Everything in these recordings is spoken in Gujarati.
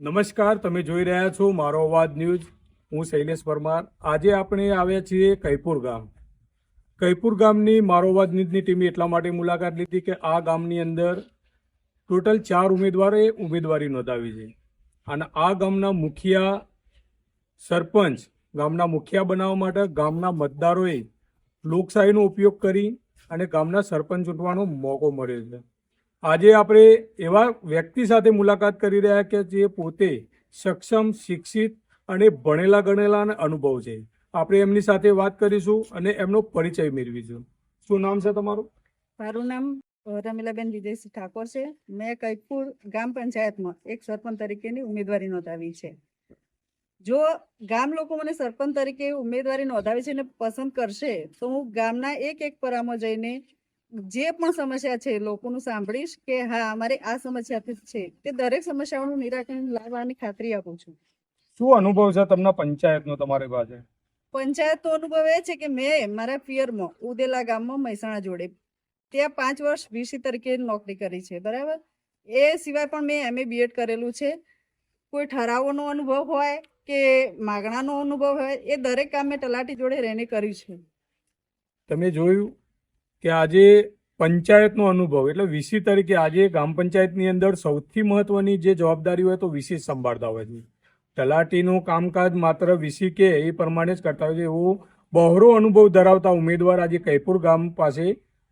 નમસ્કાર, તમે જોઈ રહ્યા છો મારો અવાજ ન્યૂઝ. હું શૈલેષ પરમાર. આજે આપણે આવ્યા છીએ કૈપુર ગામ. કૈપુર ગામની મારો અવાજ ન્યૂઝની ટીમે એટલા માટે મુલાકાત લીધી કે આ ગામની અંદર ટોટલ ચાર ઉમેદવારોએ ઉમેદવારી નોંધાવી છે. અને આ ગામના મુખિયા સરપંચ, ગામના મુખિયા બનાવવા માટે ગામના મતદારોએ લોકશાહીનો ઉપયોગ કરી અને ગામના સરપંચ ચૂંટવાનો મોકો મળ્યો છે. આજે આપણે એવા વ્યક્તિ સાથે મુલાકાત કરી રહ્યા કે જે પોતે સક્ષમ, શિક્ષિત અને ભણેલા ગણેલા અનુભવ છે. આપણે એમની સાથે વાત કરીશું અને એમનો પરિચય મેળવીશું. શું નામ છે તમારું? મારું નામ રમીલાબેન વિજયસિંહ ઠાકોર છે. મેં કૈકપુર ગામ પંચાયતમાં એક સરપંચ તરીકેની ઉમેદવારી નોંધાવી છે. જો ગામ લોકો મને સરપંચ તરીકે ઉમેદવારી નોંધાવી છે અને પસંદ કરશે, તો હું ગામના એક એક પરામાં જઈને જે પણ સમસ્યા છે લોકોનું સાંભળીશ કે હા અમારે આ સમસ્યા છે. તે દરેક સમસ્યાઓનું નિરાકરણ લાવવાની ખાતરી આપું છું. શું અનુભવ છે તમને પંચાયતનો તમારી પાસે? પંચાયતનો અનુભવ એ છે કે મેં મારા પિયરમાં ઉદેલા ગામમાં મહેસાણા જોડે ત્યાં પાંચ વર્ષ વીસી તરીકે નોકરી કરી છે બરાબર? એ સિવાય પણ મેં એમએ બીએડ કરેલું છે. કોઈ ઠરાવોનો અનુભવ હોય કે માગણાનો અનુભવ હોય એ દરેક કામ મેં તલાટી જોડે રહીને કર્યું છે. તમે જોયું? કે આજે પંચાયતનો અનુભવ, એટલે વીસી તરીકે આજે ગ્રામ પંચાયતની અંદર સૌથી મહત્વની જે જવાબદારી હોય તો વીસી સંભાળતા હોય છે. તલાટીનું કામકાજ માત્ર વીસી કે એ પ્રમાણે જ કરતા હોય છે. એવો બહોળો અનુભવ ધરાવતા ઉમેદવાર આજે કૈપુર ગામ પાસે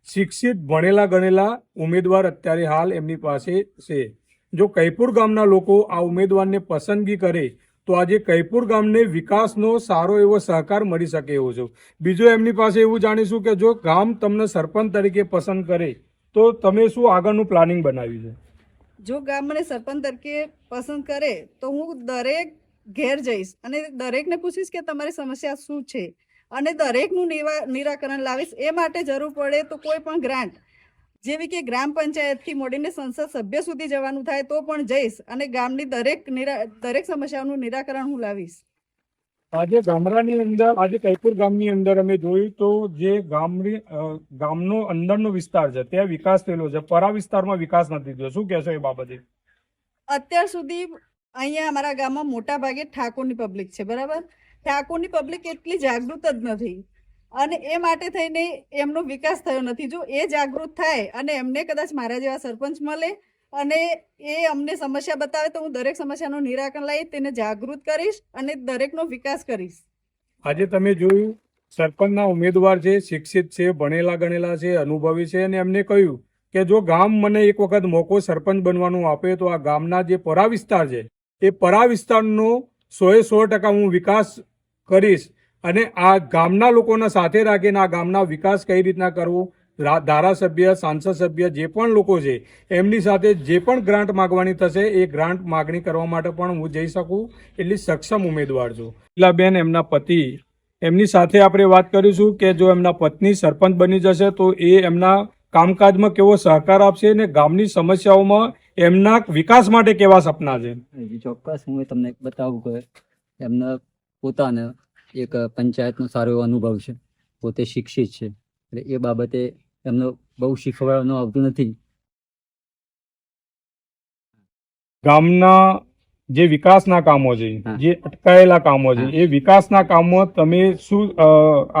શિક્ષિત ભણેલા ગણેલા ઉમેદવાર અત્યારે હાલ એમની પાસે છે. જો કૈપુર ગામના લોકો આ ઉમેદવારને પસંદગી કરે તો આજે કૈપુર ગામને વિકાસનો સારો એવો સહકાર મળી શકે એવો છે. બીજું એમની પાસે એવું જાણીશું કે જો ગામ તમને સરપંચ તરીકે પસંદ કરે, તો તમે શું આગળનું પ્લાનિંગ બનાવ્યું છે? જો ગામ મને સરપંચ તરીકે પસંદ કરે, તો હું દરેક ઘેર જઈશ અને દરેકને પૂછીશ કે તમારી સમસ્યા શું છે. અને દરેકનું નિરાકરણ લાવીશ. એ માટે જરૂર પડે તો કોઈ પણ ગ્રાન્ટ જેવી કે ગ્રામ પંચાયતથી મોડીને સંસદ સભ્ય સુધી જવાનું થાય તો પણ જઈશ અને ગામની દરેક દરેક સમસ્યાઓનું નિરાકરણ હું લાવીશ. આજે ગામડાની અંદર આજે કૈપુર ગામની અંદર અમે જોયું તો જે ગામની ગામનો અંદરનો વિસ્તાર છે ત્યાં વિકાસ થયેલો છે. પરા વિસ્તારમાં વિકાસ નથી થયો. શું કહેશો એ બાબતે? અત્યાર સુધી અહીંયા અમારા ગામમાં મોટા ભાગે ઠાકોરની પબ્લિક છે બરાબર? ઠાકોરની પબ્લિક એટલી જાગૃત જ નથી. અને એ માટે થઈને એમનો વિકાસ થયો નથી. જો એ જાગૃત થાય અને એમને કદાચ મારા જેવા સરપંચ મળે અને એ અમને સમસ્યા બતાવે, તો હું દરેક સમસ્યાનું નિરાકરણ લાવી તેને જાગૃત કરીશ અને દરેકનો વિકાસ કરીશ. આજે તમે જોયું, સરપંચના ઉમેદવાર છે, શિક્ષિત છે, ભણેલા ગણેલા છે, અનુભવી છે અને એમને કહ્યું કે જો ગામ મને એક વખત મોકો સરપંચ બનવાનું આપે, તો આ ગામના જે પરા વિસ્તાર છે, એ પરા વિસ્તારનો સોએ સો ટકા હું વિકાસ કરીશ. અને આ ગામના લોકોને સાથે રાખીને આ ગામના વિકાસ કઈ રીતના કરવો ધારાસભ્ય, સાંસદ સભ્ય જે પણ લોકો છે, એમની સાથે જે પણ ગ્રાન્ટ માગવાની થશે, એ ગ્રાન્ટ માગણી કરવા માટે પણ હું જઈ શકું એટલી સક્ષમ ઉમેદવાર છું. બેન, એમના પતિ, એમની સાથે આપણે વાત કરીશું કે જો એમના પત્ની સરપંચ બની જશે, તો એ એમના કામકાજમાં કેવો સહકાર આપશે અને ગામની સમસ્યાઓમાં એમના વિકાસ માટે કેવા સપના છે? ચોક્કસ. હું તમને બતાવું કે એમના પોતાને એક પંચાયતનો સારો એવો અનુભવ છે. પોતે શિક્ષિત છે. એટલે એ બાબતે એમનો બહુ શીખવાડવાનું આવતું નથી. ગામના જે વિકાસના કામો છે જે અટકાયેલા કામો છે એ વિકાસના કામો તમે શું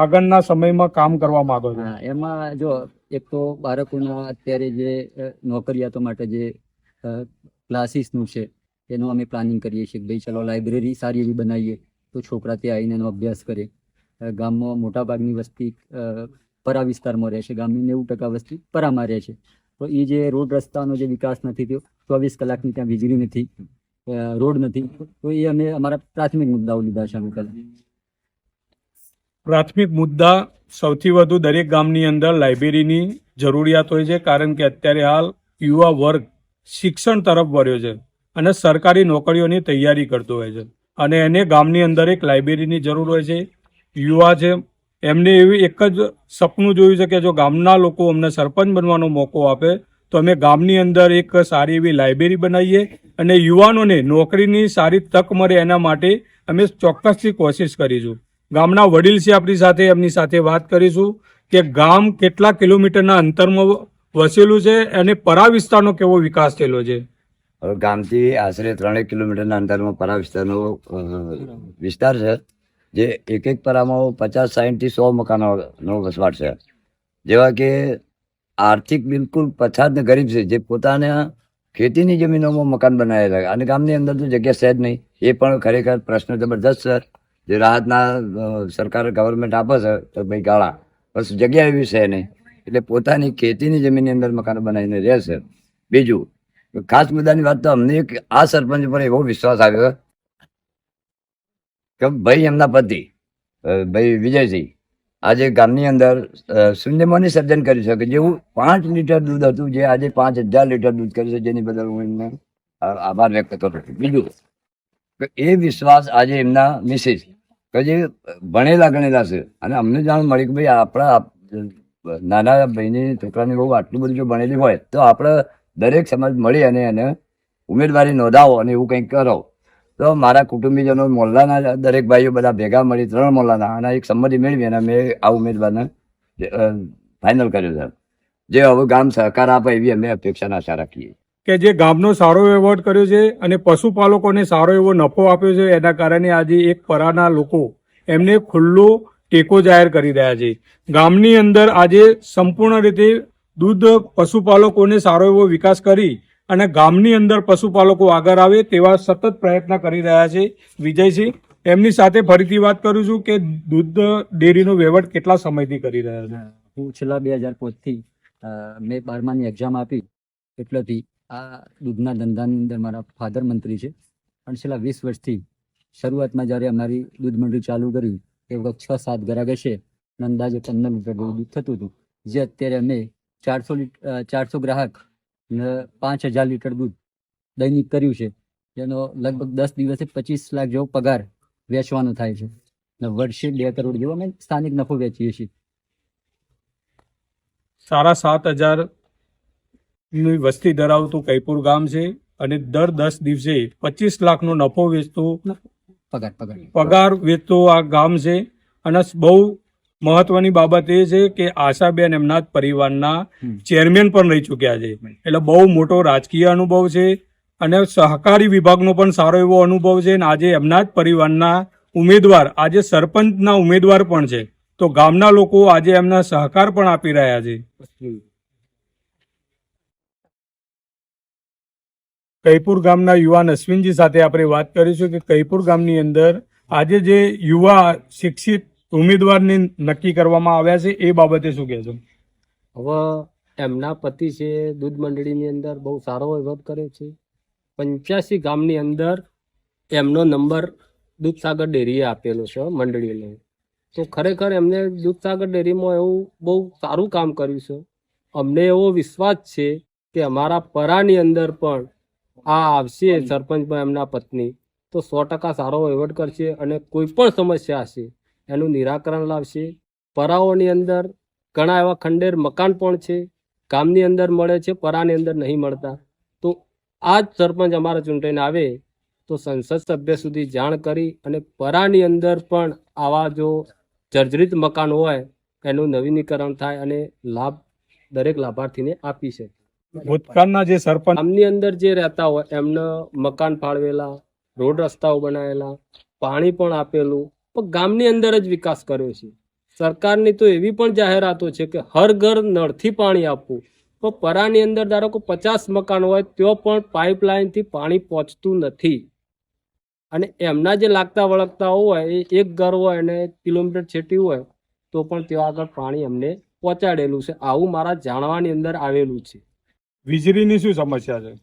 આગળના સમયમાં કામ કરવા માંગો છો? એમાં જો એક તો બાળકોના અત્યારે જે નોકરિયાતો માટે જે ક્લાસીસનું છે એનું અમે પ્લાનિંગ કરીએ છીએ ભાઈ ચલો લાઇબ્રેરી સારી એવી બનાવીએ. તો છોકરા ત્યાં આવીને એનો અભ્યાસ કરે. ગામમાં મોટાભાગની વસ્તી પરા વિસ્તારમાં રહે છે. ગામની નેવું ટકા વસ્તી પરામાં રહે છે. તો એ જે રોડ રસ્તાનો જે વિકાસ નથી થયો, ચોવીસ કલાકની ત્યાં વીજળી નથી રોડ નથી, તો એ અમે અમારા પ્રાથમિક મુદ્દાઓ લીધા છે અમે પહેલા. પ્રાથમિક મુદ્દા સૌથી વધુ દરેક ગામની અંદર લાઇબ્રેરીની જરૂરિયાત હોય છે, કારણ કે અત્યારે હાલ યુવા વર્ગ શિક્ષણ તરફ વળ્યો છે અને સરકારી નોકરીઓની તૈયારી કરતો હોય છે. અને એને ગામની અંદર એક લાઇબ્રેરીની જરૂર હોય છે. યુવા છે, એમને એવી એક જ સપનું જોયું છે કે જો ગામના લોકો અમને સરપંચ બનવાનો મોકો આપે, તો અમે ગામની અંદર એક સારી એવી લાઇબ્રેરી બનાવીએ અને યુવાનોને નોકરીની સારી તક મળે એના માટે અમે ચોક્કસથી કોશિશ કરીશું. ગામના વડીલ છે આપણી સાથે, એમની સાથે વાત કરીશું કે ગામ કેટલા કિલોમીટરના અંતરમાં વસેલું છે અને પરા વિસ્તારનો કેવો વિકાસ થયેલો છે. ગામથી આશરે ત્રણેક કિલોમીટરના અંતરમાં પરા વિસ્તારનો વિસ્તાર છે. જે એક એક પરામાં પચાસ સાઠથી સો મકાનોનો વસવાટ છે. જેવા કે આર્થિક બિલકુલ પછાત ગરીબ છે. જે પોતાના ખેતીની જમીનોમાં મકાન બનાવેલા અને ગામની અંદર તો જગ્યા છે જ નહીં. એ પણ ખરેખર પ્રશ્ન જબરદસ્ત છે. જે રાહતના સરકાર ગવર્મેન્ટ આપે છે, તો ભાઈ ગાળા. બસ જગ્યા એવી છે નહીં. એટલે પોતાની ખેતીની જમીનની અંદર મકાનો બનાવીને રહેશે બીજું ખાસ મુદ્દાની વાત તો અમને આ સરપંચ પર એવો વિશ્વાસ આવ્યો કે ભાઈ એમના પતિ ભાઈ વિજયસિંહ, આજે ગામની અંદર શૂન્યમાંની સર્જન કરી શકે જેવું પાંચ લીટર દૂધ હતું, જે આજે પાંચ હજાર લીટર દૂધ કર્યું છે, જેની બદલ હું એમને આભાર વ્યક્ત કરું છું. બીજું, કે એ વિશ્વાસ આજે એમના મિસિસ, કે જે ભણેલા ગણેલા છે, અને અમને જાણ મળી કે ભાઈ આપણા નાના ભાઈની, છોકરાની બહુ આટલું બધું જો ભણેલી હોય, તો આપણે દરેક સમાજ મળી અને એને ઉમેદવારી નોંધાવો અને એવું કંઈક કરો. તો મારા કુટુંબીજનો મોલ્લાના દરેક ભાઈઓ બધા ભેગા મળી, ત્રણ મોલ્લાના અને એક સંમતિ મેળવી અને મેં આ ઉમેદવારને ફાઇનલ કર્યું છે. જે હવે ગામ સહકાર આપે એવી અમે અપેક્ષાના આશા રાખીએ. કે જે ગામનો સારો એવોર્ડ કર્યો છે અને પશુપાલકોને સારો એવો નફો આપ્યો છે, એના કારણે આજે એક પરાના લોકો એમને ખુલ્લો ટેકો જાહેર કરી રહ્યા છે. ગામની અંદર આજે સંપૂર્ણ રીતે દૂધ પશુપાલકોને સારો એવો વિકાસ કરી અને ગામની અંદર પશુપાલકો આગળ આવે તેવા સતત પ્રયત્ન કરી રહ્યા છે. વિજયસિંહ, એમની સાથે ફરીથી વાત કરું છું કે દૂધ ડેરીનો વહીવટ કેટલા સમયથી કરી રહ્યા છે? હું છેલ્લા બે હજાર પાંચથી મેં બારમાની એક્ઝામ આપી એટલેથી આ દૂધના ધંધાની અંદર મારા ફાધર મંત્રી છે. અને છેલ્લા વીસ વર્ષથી શરૂઆતમાં જ્યારે અમારી દૂધ મંડળી ચાલુ કરી એ વખત છ સાત ગ્રાહક હશે, અને અંદાજે પંદર લીટર દૂધ થતું હતું. જે અત્યારે અમે ચારસો લીટર ચારસો ગ્રાહક પાંચ હજાર લીટર દૂધ દૈનિક કર્યું છે. જેનો લગભગ દસ દિવસે પચીસ લાખ જેવો પગાર વેચવાનો થાય છે. વર્ષે બે કરોડ જેવો અમે સ્થાનિક નફો વેચીએ છીએ. સાડા સાત હજારની વસ્તી ધરાવતું કૈપુર ગામ છે અને દર દસ દિવસે પચીસ લાખનો નફો વેચતો પગાર પગાર. પગાર વેચતો આ ગામ છે. અને બહુ મહત્વની બાબત એ છે કે આશાબેન એમના પરિવારના ચેરમેન પણ રહી ચૂક્યા છે. એટલે બહુ મોટો રાજકીય અનુભવ છે અને સહકારી વિભાગનો પણ સારો એવો અનુભવ છે અને આજે એમના જ પરિવારના ઉમેદવાર આજે સરપંચના ઉમેદવાર પણ છે. તો ગામના લોકો આજે એમના સહકાર પણ આપી રહ્યા છે. કૈપુર ગામના યુવાન અશ્વિનજી સાથે આપણે વાત કરીશું કે કૈપુર ગામની અંદર આજે જે યુવા શિક્ષિત ઉમેદવારને નક્કી કરવામાં આવ્યા છે, એ બાબતે શું કહેશો? હવે એમના પતિ છે, દૂધ મંડળીની અંદર બહુ સારો વહીવટ કરે છે. પંચ્યાસી ગામની અંદર એમનો નંબર દૂધસાગર ડેરીએ આપેલો છે, મંડળીને. તો ખરેખર એમને દૂધસાગર ડેરીમાં એવું બહુ સારું કામ કર્યું છે. અમને એવો વિશ્વાસ છે કે અમારા પરાની અંદર પણ આ આવશે સરપંચમાં એમના પત્ની. તો સો ટકા સારો વહીવટ કરશે અને કોઈ પણ સમસ્યા હશે એનું નિરાકરણ લાવશે. પરાઓની અંદર ઘણા એવા ખંડેર મકાન પણ છે. ગામની અંદર મળે છે પરાની અંદર નહીં મળતા. તો આ જ સરપંચ અમારા ચૂંટાઈને આવે તો સંસદ સભ્ય સુધી જાણ કરી અને પરાની અંદર પણ આવા જો જર્જરિત મકાન હોય એનું નવીનીકરણ થાય અને લાભ દરેક લાભાર્થીને આપી શકે. ભૂતકાળના જે સરપંચ ગામની અંદર જે રહેતા હોય એમને મકાન ફાળવેલા રોડ રસ્તાઓ બનાવેલા પાણી પણ આપેલું પણ ગામની અંદર જ વિકાસ કર્યો છે. સરકારની તો એવી પણ જાહેરાતો છે કે હર ઘર નળથી પાણી આપવું. પણ પરાની અંદર ધારો કે પચાસ મકાન હોય ત્યાં પણ પાઇપલાઇનથી પાણી પહોંચતું નથી. અને એમના જે લાગતા વળગતા હોય એ એક ઘર હોય અને કિલોમીટર છેટી હોય તો પણ ત્યાં આગળ પાણી એમને પહોંચાડેલું છે. આવું મારા જાણવાની અંદર આવેલું છે. વીજળીની શું સમસ્યા છે?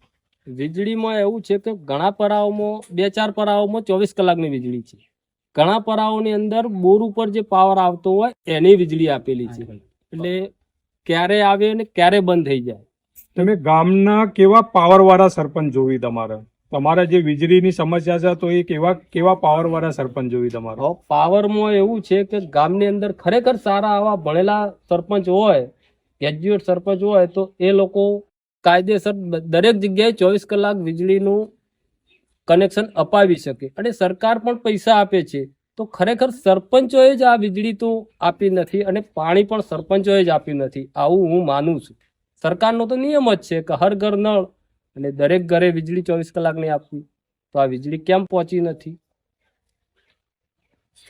વીજળીમાં એવું છે કે ઘણા પરાઓમાં બે ચાર પરાઓમાં ચોવીસ કલાકની વીજળી છે. ઘણા પરાઓની અંદર બોર ઉપર જે પાવર આવતો હોય એની વીજળી આપેલી છે. એટલે ક્યારે આવે અને ક્યારે બંધ થઈ જાય? તમે ગામના કેવા પાવર વાળા સરપંચ જોવી તમારે? તમારા જે વીજળીની સમસ્યા છે તો એ કેવા કેવા પાવર વાળા સરપંચ જોવી તમારે? પાવરમાં એવું છે કે ગામની અંદર ખરેખર સારા આવા ભણેલા સરપંચ હોય ગ્રેજ્યુએટ સરપંચ હોય તો એ લોકો કાયદેસર દરેક જગ્યાએ ચોવીસ કલાક વીજળીનું કનેક્શન અપાવી શકે. અને સરકાર પણ પૈસા આપે છે. તો ખરેખર સરપંચોએ જ આ વીજળી તો આપી નથી અને પાણી પણ સરપંચોએ જ આપ્યું નથી. આવું હું માનું છું. સરકારનો તો નિયમ જ છે કે હર ઘર નળ અને દરેક ઘરે વીજળી ચોવીસ કલાકની આપવી. તો આ વીજળી કેમ પહોંચી નથી?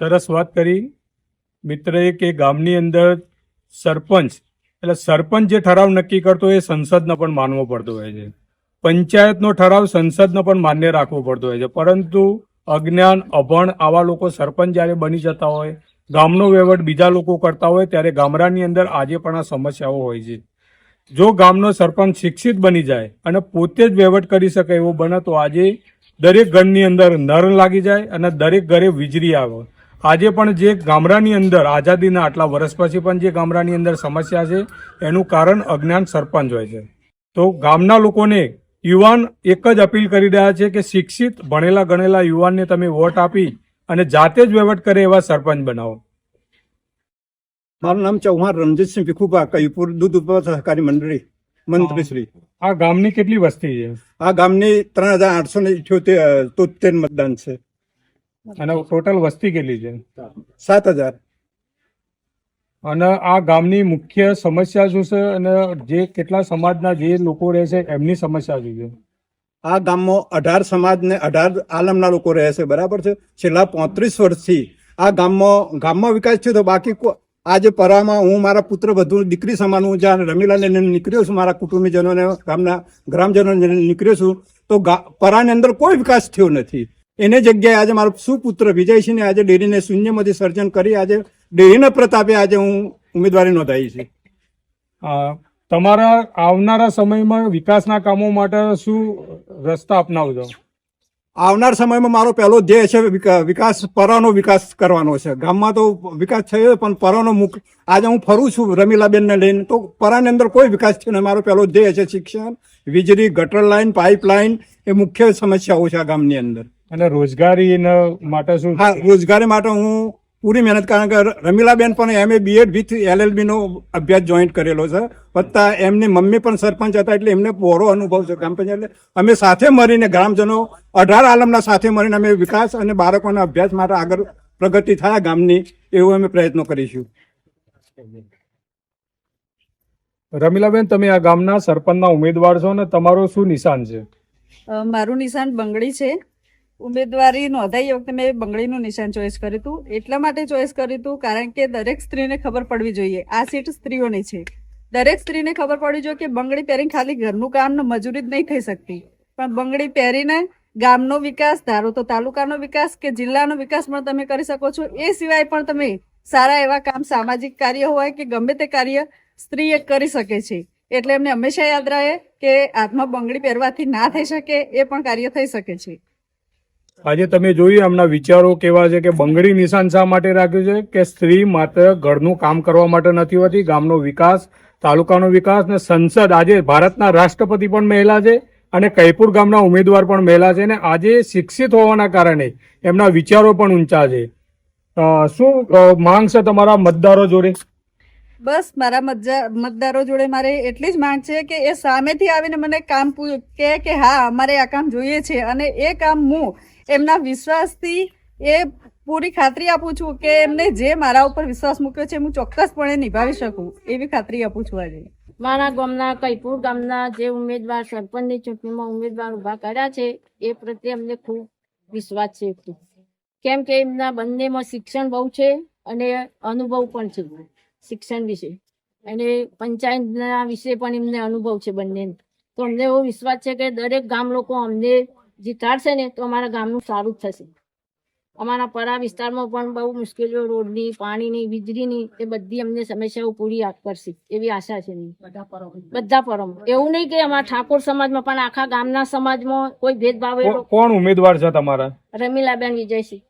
સરસ વાત કરી. મિત્રએ કે ગામની અંદર સરપંચ, એટલે સરપંચ જે ઠરાવ નક્કી કરતો એ સંસદને પણ માનવો પડતો હોય છે. પંચાયતનો ઠરાવ સંસદનો પણ માન્ય રાખવો પડતો હોય છે. પરંતુ અજ્ઞાન, અભણ આવા લોકો સરપંચ જ્યારે બની જતા હોય, ગામનો વહીવટ બીજા લોકો કરતા હોય, ત્યારે ગામડાની અંદર આજે પણ આ સમસ્યાઓ હોય છે. જો ગામનો સરપંચ શિક્ષિત બની જાય અને પોતે જ વહીવટ કરી શકે એવો બને, તો આજે દરેક ઘરની અંદર નર લાગી જાય અને દરેક ઘરે વીજળી આવે. આજે પણ જે ગામડાની અંદર આઝાદીના આટલા વર્ષ પછી પણ જે ગામડાની અંદર સમસ્યા છે, એનું કારણ અજ્ઞાન સરપંચ હોય છે. તો ગામના લોકોને યુવાન એક જ અપીલ કરી રહ્યા છે કે શિક્ષિત ભણેલા ગણેલા યુવાનને તમે વોટ આપી અને જાતે જ વહીવટ કરે એવા સરપંચ બનાવો. મારું નામ ચૌહાણ રણજીતસિંહ ભીખુભા કયુપુર દૂધ ઉત્પાદક સહકારી મંડળી મંત્રી શ્રી. આ ગામની કેટલી વસ્તી છે? આ ગામની ત્રણ હજાર આઠસો ને ઇઠ્યોતેર તોતેર મતદાન છે. અને ટોટલ વસ્તી કેટલી છે? સાત હજાર. અને આ ગામની મુખ્ય સમસ્યા શું છે અને જે કેટલા સમાજના જે લોકો રહે છે એમની સમસ્યા શું છે? આ ગામમાં અઢાર સમાજ ને અઢાર આલમના લોકો રહે છે, બરાબર છે? છેલ્લા પોત્રીસ વર્ષથી આ ગામમાં ગામમાં વિકાસ થયો તો બાકી આજે પરામાં હું, મારા પુત્ર વધુ દીકરી સમાન હું જ્યાં રમીલા લઈને નીકળ્યો છું, મારા કુટુંબીજનોને ગામના ગ્રામજનોને નીકળ્યો છું, તો પરાની અંદર કોઈ વિકાસ થયો નથી. એને જગ્યાએ આજે મારો સુપુત્ર વિજયસિંહને આજે ડેરીને શૂન્યમાંથી સર્જન કરી આજે ડેરીના પ્રતાપે આજે હું ઉમેદવારી નોંધાવી છે. તમારા આવનારા સમયમાં વિકાસના કામો માટે શું રસ્તા અપનાવજો? આવનાર સમયમાં મારો પહેલો ધ્યેય છે વિકા- વિકાસ પરાનો વિકાસ કરવાનો છે. ગામમાં તો વિકાસ થયો પણ પરાનો મુક આજે હું ફરું છું રમીલાબેનને લઈને. તો પરાની અંદર કોઈ વિકાસ થયો નહીં. મારો પહેલો ધ્યેય છે શિક્ષણ વીજળી ગટર લાઈન પાઇપ લાઇન એ મુખ્ય સમસ્યાઓ છે આ ગામની અંદર. અને રોજગારી માટે શું? હા રોજગારી માટે હું પૂરી મહેનત કારણ કે રમીલાબેન પણ એમએ બીએડ વિથ એલએલબીનો અભ્યાસ જોઈન્ટ કરેલો છે. વત્તા એમની મમ્મી પણ સરપંચ હતા એટલે એમને પોરો અનુભવ છે ગ્રામ પંચાયત એટલે અમે સાથે મળીને ગ્રામજનો અઢાર આલમના સાથે મળીને અમે વિકાસ અને બાળકોના અભ્યાસ માટે આગળ પ્રગતિ થાય ગામની એવું અમે પ્રયત્નો કરીશું. રમીલાબેન તમે આ ગામના સરપંચના ઉમેદવાર છો ને તમારો શું નિશાન છે? મારું નિશાન બંગડી છે. ઉમેદવારી નોંધાઈ વખતે મેં બંગડીનું નિશાન ચોઈસ કર્યું હતું. એટલા માટે ચોઈસ કર્યું હતું કારણ કે દરેક સ્ત્રીને ખબર પડવી જોઈએ. આ સીટ સ્ત્રીઓની છે. દરેક સ્ત્રીને ખબર પડવી જોઈએ કે બંગડી પહેરીને ખાલી ઘરનું કામ મજૂરી જ નહીં થઈ શકતી. પણ બંગડી પહેરીને ગામનો વિકાસ, ધારો તો તાલુકાનો વિકાસ કે જિલ્લાનો વિકાસ પણ તમે કરી શકો છો. એ સિવાય પણ તમે સારા એવા કામ, સામાજિક કાર્ય હોય કે ગમે તે કાર્ય સ્ત્રી એક કરી શકે છે. એટલે એમને હંમેશા યાદ રહે કે હાથમાં બંગડી પહેરવાથી ના થઈ શકે, એ પણ કાર્ય થઈ શકે છે. આજે તમે જોયું એમના વિચારો કેવા છે કે બંગડી નિશાન શા માટે રાખ્યું છે? કે સ્ત્રી માત્ર ઘરનું કામ કરવા માટે નથી હોતી, ગામનો વિકાસ, તાલુકાનો વિકાસ ને સંસદ આજે ભારતના રાષ્ટ્રપતિ પણ મહિલા છે અને કૈપુર ગામના ઉમેદવાર પણ મહિલા છે ને આજે શિક્ષિત હોવાના કારણે એમના વિચારો પણ ઊંચા છે. શું માંગ છે તમારા મતદારો જોડે? બસ, મારા મતદારો જોડે મારે એટલી જ માંગ છે કે એ સામેથી આવીને મને કામ કહે કે હા, અમારે આ કામ જોઈએ છે અને એ કામ હું એમના વિશ્વાસથી એ પૂરી ખાતરી આપું છું કે એમને જે મારા ઉપર વિશ્વાસ મૂક્યો છે, હું ચોક્કસપણે નિભાવી શકું, એવી ખાતરી આપું છું આજે. મારા ગામના કૈપુર ગામના જે ઉમેદવાર સરપંચની ચૂંટણીમાં ઉમેદવાર ઊભા કર્યા છે, એ પ્રત્યે અમને ખૂબ વિશ્વાસ છે કેમ કે એમના બંનેમાં શિક્ષણ બહુ છે અને અનુભવ પણ છે, શિક્ષણ વિશે. અને પંચાયતના વિશે પણ એમને અનુભવ છે બંનેને. તો અમને એવો વિશ્વાસ છે કે દરેક ગામ લોકો અમને જીતાડશે ને તો અમારા ગામનું સારું જ થશે. અમારા પરા વિસ્તારમાં પણ બહુ મુશ્કેલીઓ રોડની પાણીની વીજળીની એ બધી અમને સમસ્યાઓ પૂરી કરશે એવી આશા છે. બધા પરો એવું નહીં કે અમારા ઠાકોર સમાજમાં પણ આખા ગામના સમાજમાં કોઈ ભેદભાવ કોણ ઉમેદવાર છે તમારા? રમીલાબેન વિજયસિંહ.